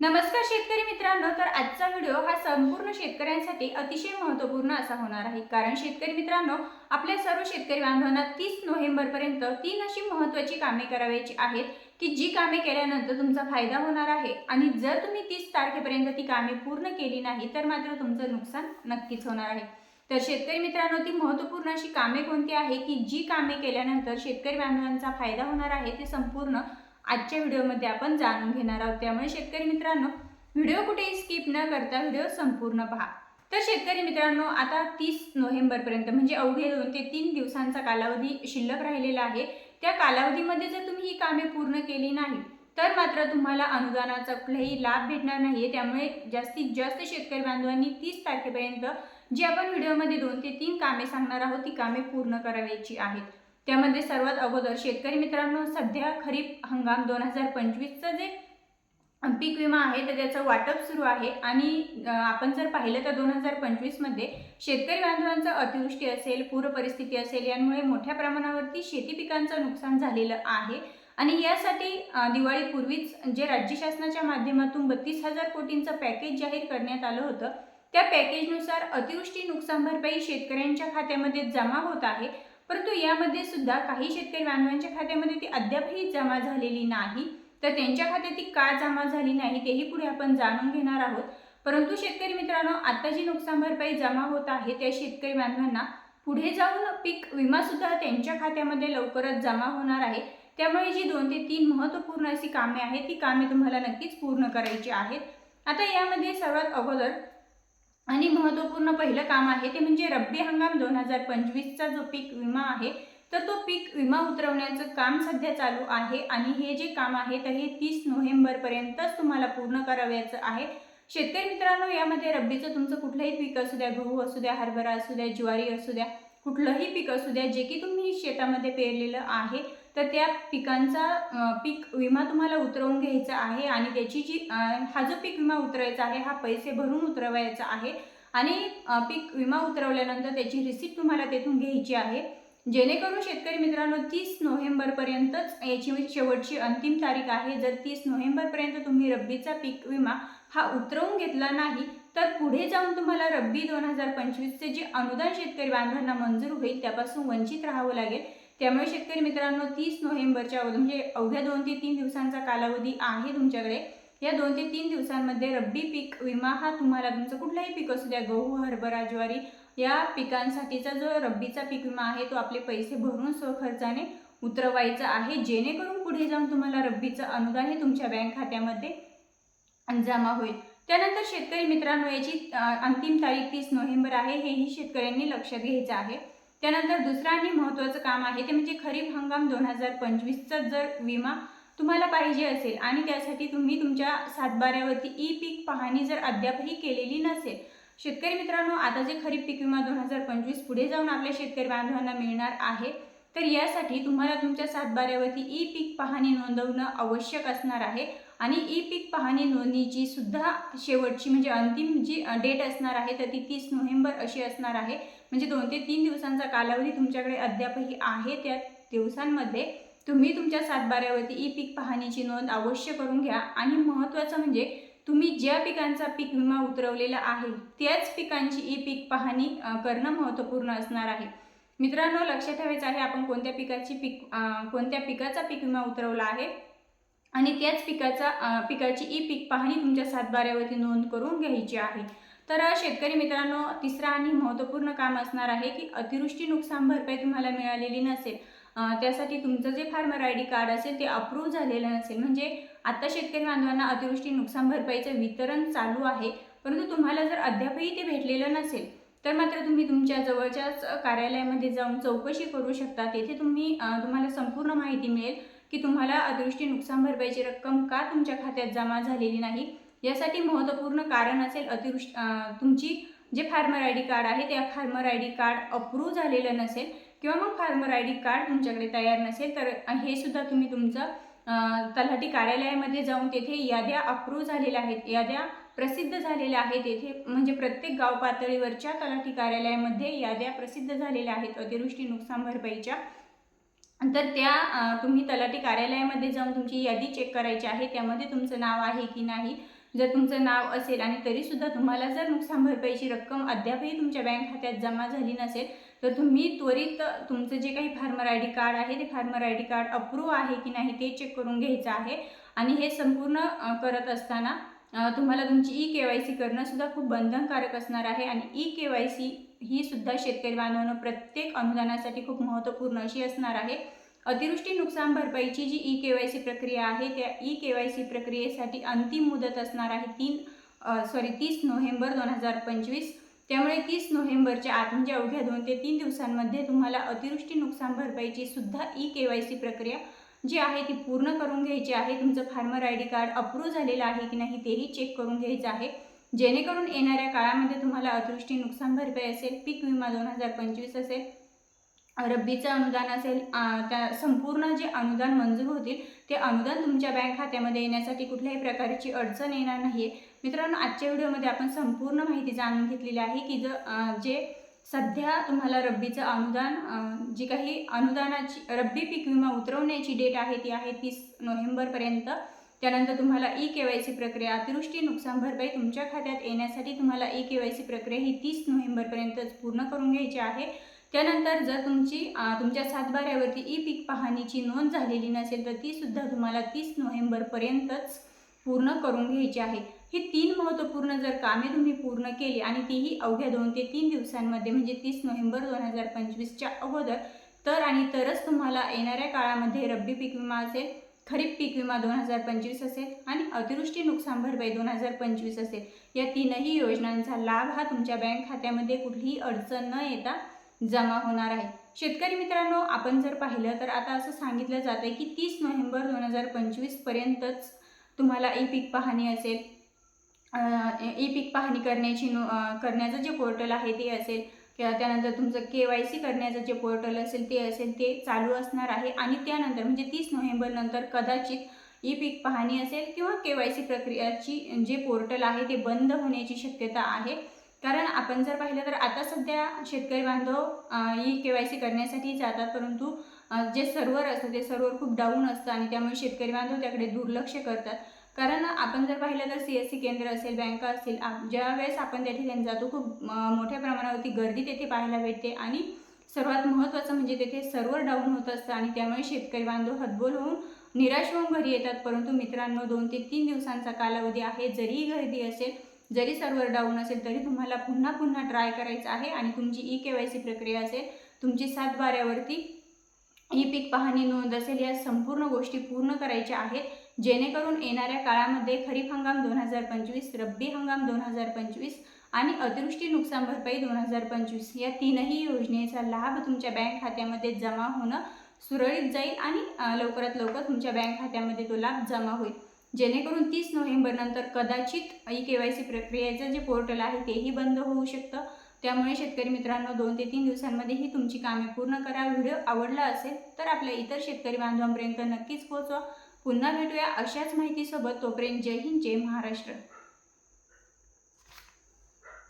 नमस्कार शेतकरी मित्रांनो तर आजचा व्हिडिओ हा संपूर्ण शेतकऱ्यांसाठी अतिशय महत्त्वपूर्ण असा होणार आहे. कारण शेतकरी मित्रांनो आपल्या सर्व शेतकरी बांधवांना तीस नोव्हेंबरपर्यंत तीन अशी महत्त्वाची कामे करावयाची आहेत की जी कामे केल्यानंतर तुमचा फायदा होणार आहे. आणि जर तुम्ही तीस तारखेपर्यंत ती कामे पूर्ण केली नाही तर मात्र तुमचं नुकसान नक्कीच होणार आहे. तर शेतकरी मित्रांनो ती महत्त्वपूर्ण अशी कामे कोणती आहे की जी कामे केल्यानंतर शेतकरी बांधवांचा फायदा होणार आहे ते संपूर्ण आजच्या व्हिडिओमध्ये आपण जाणून घेणार आहोत. त्यामुळे शेतकरी मित्रांनो व्हिडिओ कुठेही स्किप न करता व्हिडिओ संपूर्ण पहा. तर शेतकरी मित्रांनो आता तीस नोव्हेंबरपर्यंत म्हणजे अवघे दोन ते तीन दिवसांचा कालावधी शिल्लक राहिलेला आहे. त्या कालावधीमध्ये जर तुम्ही ही कामे पूर्ण केली नाही तर मात्र तुम्हाला अनुदानाचा कुठलाही लाभ भेटणार नाही आहे त्यामुळे जास्तीत जास्त शेतकरी बांधवांनी तीस तारखेपर्यंत जी आपण व्हिडिओमध्ये दोन ते तीन कामे सांगणार आहोत ती कामे पूर्ण करावयाची आहेत. त्यामध्ये सर्वात अगोदर शेतकरी मित्रांनो सध्या खरीप हंगाम दोन हजार पंचवीसचं जे पीक विमा आहे तर त्याचं वाटप सुरू आहे. आणि आपण जर पाहिलं तर दोन हजार पंचवीसमध्ये शेतकरी बांधवांचं अतिवृष्टी असेल पूर परिस्थिती असेल यामुळे मोठ्या प्रमाणावरती शेती पिकांचं नुकसान झालेलं आहे. आणि यासाठी दिवाळीपूर्वीच जे राज्य शासनाच्या माध्यमातून बत्तीस हजार कोटींचं पॅकेज जाहीर करण्यात आलं होतं त्या पॅकेजनुसार अतिवृष्टी नुकसान भरपाई शेतकऱ्यांच्या खात्यामध्ये जमा होत आहे. परंतु यामध्ये सुद्धा काही शेतकरी बांधवांच्या खात्यामध्ये ती अद्यापही जमा झालेली नाही. तर त्यांच्या खात्यात ती का जमा झाली नाही तेही पुढे आपण जाणून घेणार आहोत. परंतु शेतकरी मित्रांनो आता जी नुकसान भरपाई जमा होत आहे त्या शेतकरी बांधवांना पुढे जाऊन पीक विमा सुद्धा त्यांच्या खात्यामध्ये लवकरच जमा होणार आहे. त्यामुळे जी दोन ते तीन महत्त्वपूर्ण अशी कामे आहेत ती कामे तुम्हाला नक्कीच पूर्ण करायची आहेत. आता यामध्ये सर्वात अगोदर आणि महत्त्वपूर्ण पहिलं काम आहे ते म्हणजे रब्बी हंगाम दोन हजार पंचवीसचा जो पीक विमा आहे तर तो पीक विमा उतरवण्याचं काम सध्या चालू आहे. आणि हे जे काम आहे तर हे तीस नोव्हेंबरपर्यंतच तुम्हाला पूर्ण करावयाचं आहे. शेतकरी मित्रांनो यामध्ये रब्बीचं तुमचं कुठलंही पीक असू द्या गहू असू द्या हरभरा असू द्या ज्वारी असू द्या कुठलंही पीक असू द्या जे की तुम्ही शेतामध्ये पेरलेलं आहे. तर त्या पिकांचा पीक विमा तुम्हाला उतरवून घ्यायचा आहे आणि त्याची जी हा जो पीक विमा उतरवायचा आहे हा पैसे भरून उतरवायचा आहे आणि पीक विमा उतरवल्यानंतर त्याची रिसिप्ट तुम्हाला तेथून घ्यायची आहे. जेणेकरून शेतकरी मित्रांनो तीस नोव्हेंबरपर्यंतच याची शेवटची अंतिम तारीख आहे. जर तीस नोव्हेंबरपर्यंत तुम्ही रब्बीचा पीक विमा हा उतरवून घेतला नाही तर पुढे जाऊन तुम्हाला रब्बी दोन हजार पंचवीसचे जे अनुदान शेतकरी बांधवांना मंजूर होईल त्यापासून वंचित राहावं लागेल. त्यामुळे शेतकरी मित्रांनो तीस नोव्हेंबरच्या अगोदर म्हणजे अवघ्या दोन ते तीन दिवसांचा कालावधी आहे तुमच्याकडे. या दोन ते तीन दिवसांमध्ये रब्बी पीक विमा हा तुम्हाला तुमचं कुठलाही पीक असू द्या गहू हरभरा ज्वारी या पिकांसाठीचा जो रब्बीचा पीक विमा आहे तो आपले पैसे भरून स्वखर्चाने उतरवायचा आहे. जेणेकरून पुढे जाऊन तुम्हाला रब्बीचं अनुदान हे तुमच्या बँक खात्यामध्ये जमा होईल. त्यानंतर शेतकरी मित्रांनो याची अंतिम तारीख तीस नोव्हेंबर आहे हेही शेतकऱ्यांनी लक्षात घ्यायचं आहे. त्यानंतर दुसरं आणि महत्त्वाचं काम आहे ते म्हणजे खरीप हंगाम दोन हजार पंचवीसचा जर विमा तुम्हाला पाहिजे असेल आणि त्यासाठी तुम्ही तुमच्या सातबाऱ्यावरती ई पीक पाहणी जर अद्यापही केलेली नसेल शेतकरी मित्रांनो आता जे खरीप पीक विमा दोन हजार पंचवीस पुढे जाऊन आपल्या शेतकरी बांधवांना मिळणार आहे तर यासाठी तुम्हाला तुमच्या सातबाऱ्यावरती ई पीक पाहणी नोंदवणं आवश्यक असणार आहे. आणि ई पीक पाहणी नोंदणीची सुद्धा शेवटची म्हणजे अंतिम जी डेट असणार आहे तर ती तीस नोव्हेंबर अशी असणार आहे. म्हणजे दोन ते तीन दिवसांचा कालावधी तुमच्याकडे अद्यापही आहे त्या दिवसांमध्ये. तुम्ही तुमच्या सातबाऱ्यावरती ई पीक पाहणीची नोंद अवश्य करून घ्या. आणि महत्त्वाचं म्हणजे तुम्ही ज्या पिकांचा पीक विमा उतरवलेला आहे त्याच पिकांची ई पीक पाहणी करणं महत्त्वपूर्ण असणार आहे. मित्रांनो लक्षात ठेवायचं आहे आपण कोणत्या पिकाची पीक कोणत्या पिकाचा पीक विमा उतरवला आहे. आणि त्याच पिकाचा पिकाची ई पीक पाहणी तुमच्या सातबाऱ्यावरती नोंद करून घ्यायची आहे. तर शेतकरी मित्रांनो तिसरं आणि महत्त्वपूर्ण काम असणार आहे की अतिवृष्टी नुकसान भरपाई तुम्हाला मिळालेली नसेल. त्यासाठी तुमचं जे फार्मर आय डी कार्ड असेल ते अप्रूव्ह झालेलं नसेल. म्हणजे आता शेतकरी बांधवांना अतिवृष्टी नुकसान भरपाईचं वितरण चालू आहे. परंतु तुम्हाला जर अद्यापही ते भेटलेलं नसेल तर मात्र तुम्ही तुमच्या जवळच्याच कार्यालयामध्ये जाऊन चौकशी करू शकता. तेथे तुम्ही तुम्हाला संपूर्ण माहिती मिळेल की तुम्हाला अतिवृष्टी नुकसान भरपाईची रक्कम का तुमच्या खात्यात जमा झालेली नाही? यासाठी महत्त्वपूर्ण कारण असेल अतिवृष्टी तुमची जे फार्मर आय डी कार्ड आहे त्या farmer I D card approve झालेलं नसेल किंवा मग फार्मर आय डी कार्ड तुमच्याकडे तयार नसेल तर हे सुद्धा तुम्ही तुमचं तलाठी कार्यालयामध्ये जाऊन तेथे याद्या अप्रूव्ह झालेल्या आहेत. याद्या प्रसिद्ध झालेल्या आहेत. येथे म्हणजे प्रत्येक गाव पातळीवरच्या तलाठी कार्यालयामध्ये याद्या प्रसिद्ध झालेल्या आहेत. अतिवृष्टी नुकसान भरपाईच्या. तर त्या तुम्ही तलाठी कार्यालयामध्ये जाऊन तुमची यादी चेक करायची आहे. त्यामध्ये तुमचं नाव आहे की नाही? जर तुमचं नाव असेल आणि तरीसुद्धा तुम्हाला जर नुकसान भरपाईची रक्कम अद्यापही तुमच्या बँक खात्यात जमा झाली नसेल तर तुम्ही त्वरित तुमचं जे काही फार्मर आय डी कार्ड आहे ते farmer I D card approve आहे की नाही ते चेक करून घ्यायचं आहे. आणि हे संपूर्ण करत असताना तुम्हाला तुमची ई के वाय सी करणंसुद्धा खूप बंधनकारक असणार आहे आणि ई के वाय सी ही सुद्धा शेतकरी बांधवांनो प्रत्येक अनुदानासाठी खूप महत्त्वपूर्ण अशी असणार आहे. अतिवृष्टी नुकसान भरपाईची जी ई के वाय सी प्रक्रिया आहे त्या ई के वाय सी प्रक्रियेसाठी अंतिम मुदत असणार आहे तीन सॉरी तीस नोव्हेंबर दोन हजार पंचवीस. त्यामुळे तीस नोव्हेंबरच्या आत म्हणजे अवघ्या दोन ते तीन दिवसांमध्ये तुम्हाला अतिवृष्टी नुकसान भरपाईची सुद्धा ई के वाय सी प्रक्रिया जी आहे ती पूर्ण करून घ्यायची आहे. तुमचं farmer I D card approve झालेलं आहे की नाही तेही चेक करून घ्यायचं आहे. जेणेकरून येणाऱ्या काळामध्ये तुम्हाला अतिवृष्टी नुकसान भरपाई असेल पीक विमा दोन हजार पंचवीस असेल रब्बीचं अनुदान असेल त्या संपूर्ण जे अनुदान मंजूर होतील ते अनुदान तुमच्या बँक खात्यामध्ये येण्यासाठी कुठल्याही प्रकारची अडचण येणार नाही आहे मित्रांनो आजच्या व्हिडिओमध्ये आपण संपूर्ण माहिती जाणून घेतलेली आहे की जर जे सध्या तुम्हाला रब्बीचं अनुदान जी काही अनुदानाची रब्बी पीक विमा उतरवण्याची डेट आहे ती आहे तीस नोव्हेंबरपर्यंत. त्यानंतर तुम्हाला ई के वाय सी प्रक्रिया अतिवृष्टी नुकसान भरपाई तुमच्या खात्यात येण्यासाठी तुम्हाला ई के वाय सी प्रक्रिया ही तीस नोव्हेंबरपर्यंतच पूर्ण करून घ्यायची आहे. त्यानंतर जर तुमची तुमच्या सातबाऱ्यावरती ई पीक पाहणीची नोंद झालेली नसेल तर तीसुद्धा तुम्हाला तीस नोव्हेंबरपर्यंतच पूर्ण करून घ्यायची आहे. ही तीन महत्त्वपूर्ण जर कामे तुम्ही पूर्ण केली आणि तीही अवघ्या दोन ते तीन दिवसांमध्ये म्हणजे तीस नोव्हेंबर दोन हजार पंचवीसच्या अगोदर तर आणि तरच तुम्हाला येणाऱ्या काळामध्ये रब्बी पीक विमा असेल खरीप पीक विमा दोन हजार पंचवीस असेल आणि अतिवृष्टी नुकसान भरपाई दोन हजार पंचवीस असेल या तीनही योजनांचा लाभ हा तुमच्या बँक खात्यामध्ये कुठलीही अडचण न येता जमा होणार आहे. शेतकरी मित्रांनो आपण जर पाहिलं तर आता असं सांगितलं जातं आहे की तीस नोव्हेंबर दोन हजार पंचवीसपर्यंतच तुम्हाला ई पीक पाहणी असेल. ई पीक पाहणी करण्याची नो करण्याचं जे पोर्टल आहे ते असेल किंवा त्यानंतर तुमचं के वाय सी करण्याचं जे पोर्टल असेल ते असेल ते चालू असणार आहे. आणि त्यानंतर म्हणजे तीस नोव्हेंबर नंतर कदाचित ई पीक पाहणी असेल किंवा के वाय सी प्रक्रियाची जे पोर्टल आहे ते बंद होण्याची शक्यता आहे. कारण आपण जर पाहिलं तर आता सध्या शेतकरी बांधव ई के वाय सी करण्यासाठी जातात परंतु जे सर्व्हर असतं ते सर्व्हर खूप डाऊन असतं आणि त्यामुळे शेतकरी बांधव त्याकडे दुर्लक्ष करतात. कारण आपण जर पाहिलं तर सी एस सी केंद्र असेल बँका असतील आप- ज्या वेळेस आपण त्या ठिकाणी जातो खूप मोठ्या प्रमाणावरती गर्दी तेथे पाहायला भेटते आणि सर्वात महत्त्वाचं म्हणजे तेथे सर्व्हर डाऊन होत असतं आणि त्यामुळे शेतकरी बांधव हतबोल होऊन निराश होऊन घरी येतात. परंतु मित्रांनो दोन ते तीन दिवसांचा कालावधी आहे. जरी गर्दी असेल जरी सर्व्हर डाऊन असेल तरी तुम्हाला पुन्हा पुन्हा ट्राय करायचं आहे आणि तुमची ई के वाय सी प्रक्रिया असेल तुमची सात बाऱ्यावरती ई e पीक पाहणी नोंद असेल या संपूर्ण गोष्टी पूर्ण करायच्या आहेत. जेणेकरून येणाऱ्या काळामध्ये खरीप हंगाम दोन हजार पंचवीस रब्बी हंगाम दोन हजार पंचवीस आणि अतिवृष्टी नुकसान भरपाई दोन हजार पंचवीस या तीनही योजनेचा लाभ तुमच्या बँक खात्यामध्ये जमा होणं सुरळीत जाईल आणि लवकरात लवकर तुमच्या बँक खात्यामध्ये तो लाभ जमा होईल. जेणेकरून तीस नोव्हेंबरनंतर कदाचित ई के वाय सी प्रक्रियेचं जे पोर्टल आहे तेही बंद होऊ शकतं. त्यामुळे शेतकरी मित्रांनो दोन ते तीन दिवसांमध्ये ही तुमची कामे पूर्ण करा व्हिडिओ आवडला असेल तर आपल्या इतर शेतकरी बांधवांपर्यंत नक्कीच पोहोचवा. पुन्हा भेटूया अशाच माहितीसोबत. तोपर्यंत जय हिंद जय महाराष्ट्र.